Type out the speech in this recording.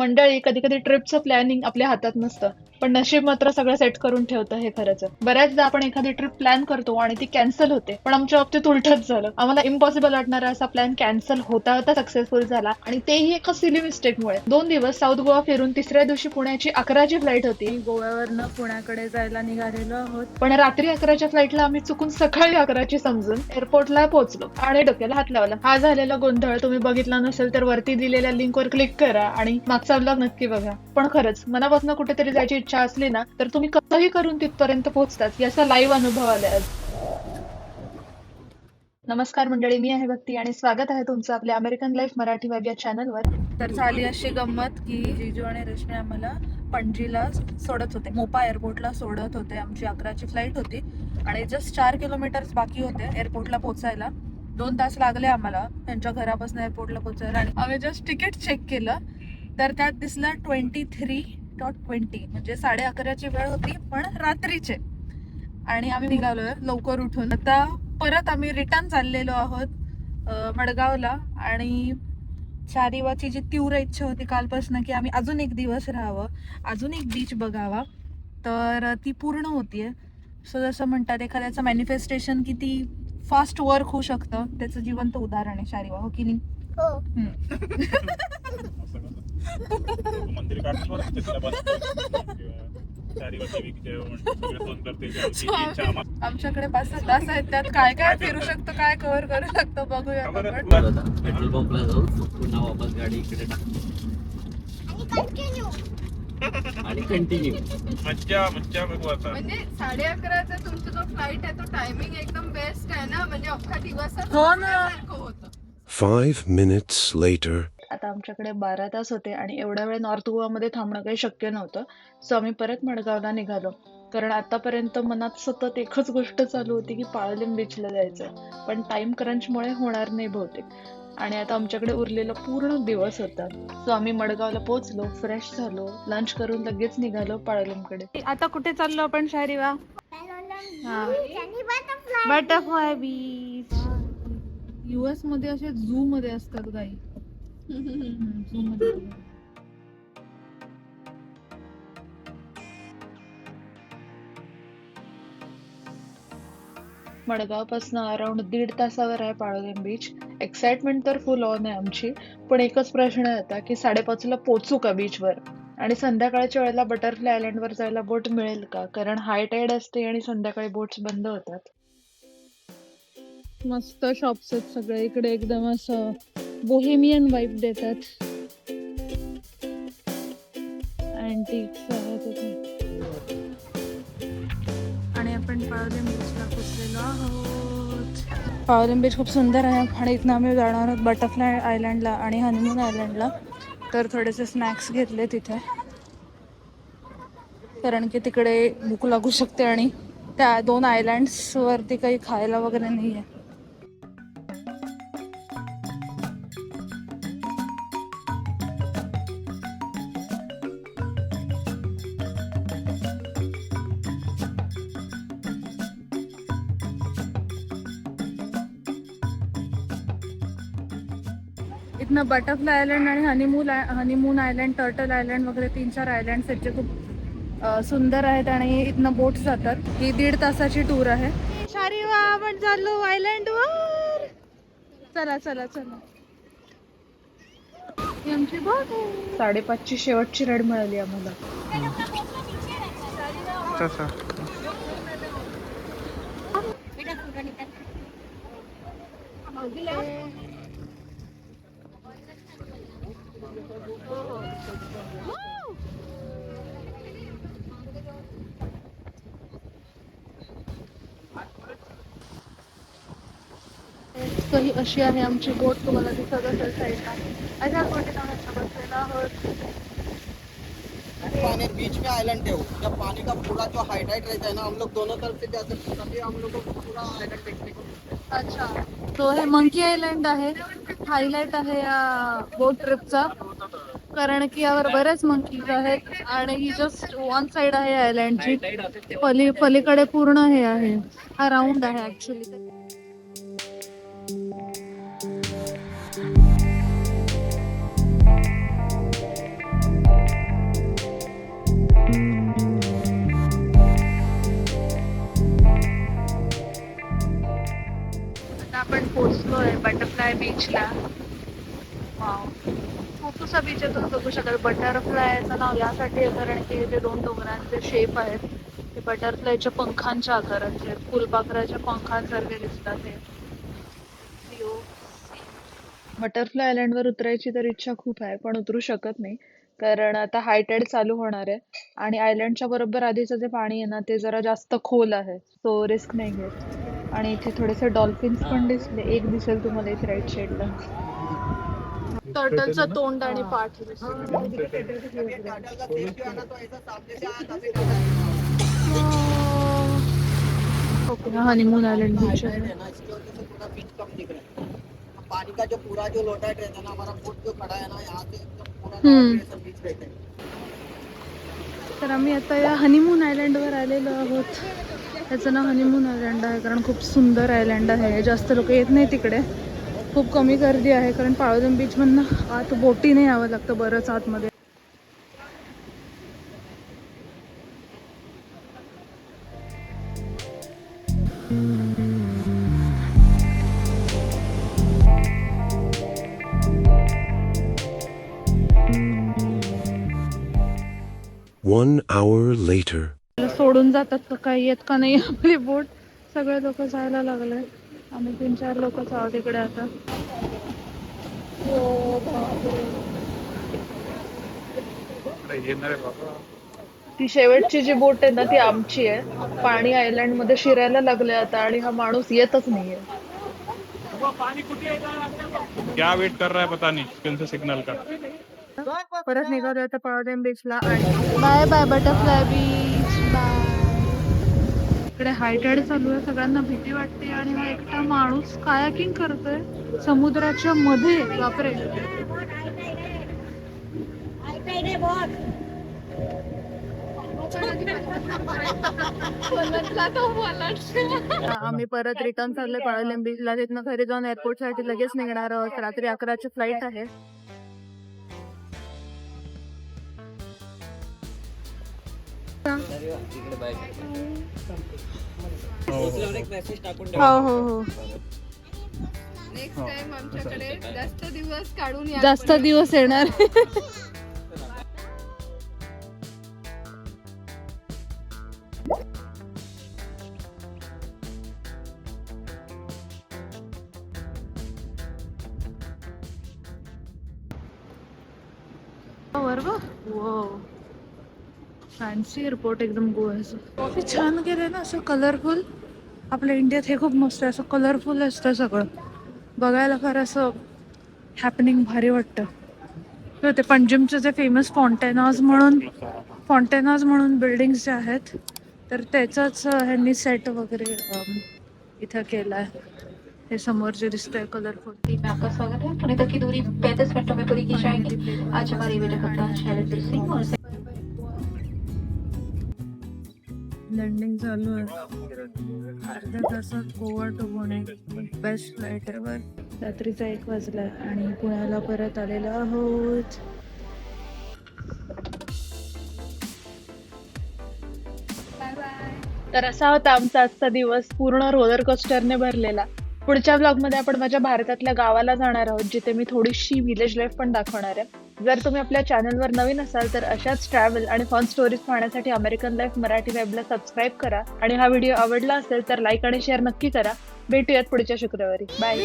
मंडळी कधी कधी ट्रिपचं प्लॅनिंग आपल्या हातात नसतं. पण नशीब मात्र सगळं सेट करून ठेवतं हे खरंच. बऱ्याचदा आपण एखादी ट्रिप प्लॅन करतो आणि ती कॅन्सल होते पण आमच्या बाबतीत उलटच झालं. आम्हाला इम्पॉसिबल वाटणारा असा प्लॅन कॅन्सल होता होता सक्सेसफुल झाला आणि तेही एका सिली मिस्टेकमुळे दोन दिवस साऊथ गोवा फिरून तिसऱ्या दिवशी पुण्याची अकराची फ्लाईट होती. गोव्यावरनं पुण्याकडे जायला निघालेलो आहोत. पण रात्री अकराच्या फ्लाईटला आम्ही चुकून सकाळी अकराची समजून एअरपोर्टला पोहोचलो आणि डोक्याला हात लावला. हा झालेला गोंधळ तुम्ही बघितला नसेल तर वरती दिलेल्या लिंकवर क्लिक करा आणि मागचा ब्लॉग नक्की बघा. पण खरंच मनापासून कुठेतरी जायची इच्छा असली ना तर तुम्ही कसंही करून तिथपर्यंत पोहोचतात. याचा लाईव्ह अनुभव आलाय नमस्कार मंडळी मी आहे भक्ती आणि स्वागत आहे तुमचं आपल्या अमेरिकन लाईफ मराठी वेब या चॅनलवर तर झाली अशी गंमत की जिजू आणि रश्मी आम्हाला पणजीला सोडत होते. मोपा एअरपोर्टला सोडत होते. आमची अकराची फ्लाईट होती आणि जस्ट चार किलोमीटर बाकी होते एअरपोर्टला पोचायला दोन तास लागले आम्हाला त्यांच्या घरापासून एअरपोर्टला पोचायला आणि आम्ही जस्ट तिकीट चेक केलं. तर त्यात दिसलं ट्वेंटी थ्री डॉट ट्वेंटी म्हणजे साडे अकराची वेळ होती पण रात्रीचे. आणि आम्ही निघालो लवकर उठून. आता परत आम्ही रिटर्न चाललेलो आहोत मडगावला. आणि चारिवाची जी तीव्र इच्छा होती कालपासून की आम्ही अजून एक दिवस राहावं अजून एक बीच बघावा तर ती पूर्ण होतीये. सो जसं म्हणतात एखाद्याचं मॅनिफेस्टेशन किती फास्ट वर्क होऊ शकतं त्याचं जिवंत उदाहरण आहे शारीवा हो की नाही? मंदिर आम्हाला आमच्याकडे पाच सहा तास आहेत त्यात काय काय फिरू शकतो काय कव्हर करू शकतो बघूया पेट्रोल पंपला जाऊ पुन्हा वापस गाडी इकडे टाक. आणि कंटिन्यू मज्जा मज्जा बघू आता. म्हणजे साडे अकराचा तुमचा जो फ्लाईट आहे तो टायमिंग एकदम बेस्ट आहे ना? म्हणजे अख्खा दिवस हो ना. होतं. Five minutes later. आता आमच्याकडे बारा तास होते आणि एवढ्या वेळ नॉर्थ गोवामध्ये थांबणं काही शक्य नव्हतं. सो आम्ही परत मडगावला निघालो. कारण आतापर्यंत मनात सतत एकच गोष्ट चालू होती की पाळलिम बीचला जायचं. पण टाइम क्रंचमुळे होणार नाही बहुतेक. आणि आता आमच्याकडे उरलेला पूर्ण दिवस होता. सो आम्ही मडगावला पोहोचलो फ्रेश झालो लंच करून लगेच निघालो पाळलिमकडे. आता कुठे चाललो आपण शारीवा बटरफ्लाय बीच युएसमध्ये असे झू मध्ये असतात गाई झू मध्ये. मडगावपासून अराउंड दीड तासावर आहे पाळोलीम बीच एक्साइटमेंट तर फुल ऑन आहे आमची. पण एकच प्रश्न होता की साडेपाचला पोचू का बीचवर आणि संध्याकाळच्या वेळेला बटरफ्लाय आयलंडवर जायला बोट मिळेल का? कारण हाय टाईड असते आणि संध्याकाळी बोट्स बंद होतात. मस्त शॉप्स आहेत सगळे. इकडे एकदम असं बोहेमियन वाईब देतात. अँटिक्स आहेत. आणि आपण पाळोलीम बीचला पोचलेलो आहोत. बीच खूप सुंदर आहे आणि इथनं आम्ही जाणार आहोत बटरफ्लाय आयलंडला आणि हनीमून आयलंडला तर थोडेसे स्नॅक्स घेतले तिथे. कारण की तिकडे भूक लागू शकते आणि त्या दोन आयलँड्स वरती काही खायला वगैरे नाही आहे इथनं बटरफ्लाय आयलंड आणि honeymoon honeymoon island turtle island वगैरे तीन चार आयलँड्स आहेत जे खूप सुंदर आहेत आणि इथनं बोट जातात. ही दीड तासाची टूर आहे. शारीवा आपण चाललो आयलंड वर. चला चला चला. ही आमची बोट आहे. साडेपाचची शेवटची रेड मिळाली आम्हाला. ही अशी आहे आमची बोट. तुम्हाला दिसत असेल साईडला. अशा कोणत्या बसायला हवं पानी बीच में आइलैंड है वो। जब पानी का पूरा जो हाईलाइट रहता है ना हम लोग दोनों तरफ से जाते हैं तभी हम लोग को पूरा आइलैंड देखने को मिलता है। अच्छा तो हे मंकी आयलंड आहे. हायलाइट आहे या बोट ट्रिपचा कारण की यावर बरेच मंकीज आहेत आणि ही जस्ट वन साइड आहे आयलंडची पली पलीकडे पूर्ण हे आहे. हा राऊंड आहे ऍक्च्युली बीचला मोठूसा बीच आहे तुम्ही बघू शकाल. बटरफ्लायचं नाव यासाठी आहे कारण की जे दोन डोंगरांचे शेप आहेत. ते बटरफ्लायच्या पंखांच्या आकाराचे आहेत. फुलपाखराच्या पंखांसारखे दिसतात ते बटरफ्लाय बटरफ्लाय आयलंडवर उतरायची तर इच्छा खूप आहे पण उतरू शकत नाही. कारण आता हायटेड चालू होणार आहे. आणि आयलंडच्या बरोबर आधीचं जे पाणी आहे ना ते जरा जास्त खोल आहे. सो रिस्क नाही घेत. आणि इथे थोडेसे डॉल्फिन्स पण दिसले. एक दिसेल तुम्हाला इथे राईट साईडला टर्टलचं तोंड आणि पाठ। ओके हनीमून आयलंड बीच है पानी का जो पूरा जो लोटाइट रहता है ना हमारा बोट जो खड़ा है ना यहाँ से एकदम बीच तर आम्ही आता या हनीमून आयलंडवर आलेलो आहोत. याचं नाव हनीमून आयलँड आहे कारण खूप सुंदर आयलँड आहे. जास्त लोक येत नाही तिकडे. खूप कमी गर्दी आहे कारण पाळोदम बीचमधनं आत बोटीने यावं लागतं बरंच आतमध्ये. One hour later. सोडून जातात का काही येत का नाही आपली बोट. सगळे लोक जायला लागले आम्ही तीन चार लोकच आहोत इकडे आता. ती शेवटची जी बोट आहे ना ती आमची आहे. पाणी आयलंडमध्ये शिरायला लागले आता आणि हा माणूस येतच नाहीये. क्या वेट कर रहा है पता नहीं सिग्नल का। परत निघालो आता पाळदेम बीचला आणि bye bye butterfly beach bye इकडे हायटेड चालू आहे सगळ्यांना भीती वाटते आणि हा एकटा माणूस कायाकिंग करतोय समुद्राच्या मध्ये. बापरे. आम्ही परत रिटर्न चालले पाळलेम बीचला तिथनं घरी जाऊन एअरपोर्टसाठी लगेच निघणार आहोत. रात्री अकराची फ्लाईट आहे. तिकडे बाय एक मेसेज टाकून हो हो हो. नेक्स्ट टाइम आमच्याकडे जास्त दिवस काढून या जास्त दिवस येणार. वर फॅन्सी एअरपोर्ट एकदम गोव्याचं छान गेलंय ना असं कलरफुल आपल्या इंडियात हे खूप मस्त आहे असं कलरफुल असतं सगळं. बघायला फार असं हॅपनिंग भारी वाटतं. किंवा ते पंजिमचं जे फेमस फॉन्टेनाज म्हणून फॉन्टेनाज म्हणून बिल्डिंग्स जे आहेत तर त्याचाच ह्यांनी सेट वगैरे इथं केलं आहे हे समोर जे दिसतंय कलरफुल में आपका स्वागत है पुणे तक की दूरी 35 मिनटों में पूरी की जाएगी आज हमारे कप्तान शैलेंद्र सिंह और लँडिंग चालू आहे. अर्ध्या तासात Goa to Pune best flight आहे वर रात्रीचा एक वाजला आणि पुण्याला परत आलेलो आहोत. तर असा होता आमचा आजचा दिवस. पूर्ण रोलर कोस्टरने भरलेला. पुढच्या ब्लॉगमध्ये आपण माझ्या भारतातल्या गावाला जाणार आहोत जिथे मी थोडीशी विलेज लाईफ पण दाखवणार आहे. जर तुम्ही आपल्या चॅनलवर नवीन असाल तर अशाच ट्रॅव्हल आणि फन स्टोरीज पाहण्यासाठी अमेरिकन लाईफ मराठी वेबला सबस्क्राईब करा. आणि हा व्हिडिओ आवडला असेल तर लाईक आणि शेअर नक्की करा. भेटूयात पुढच्या शुक्रवारी. बाय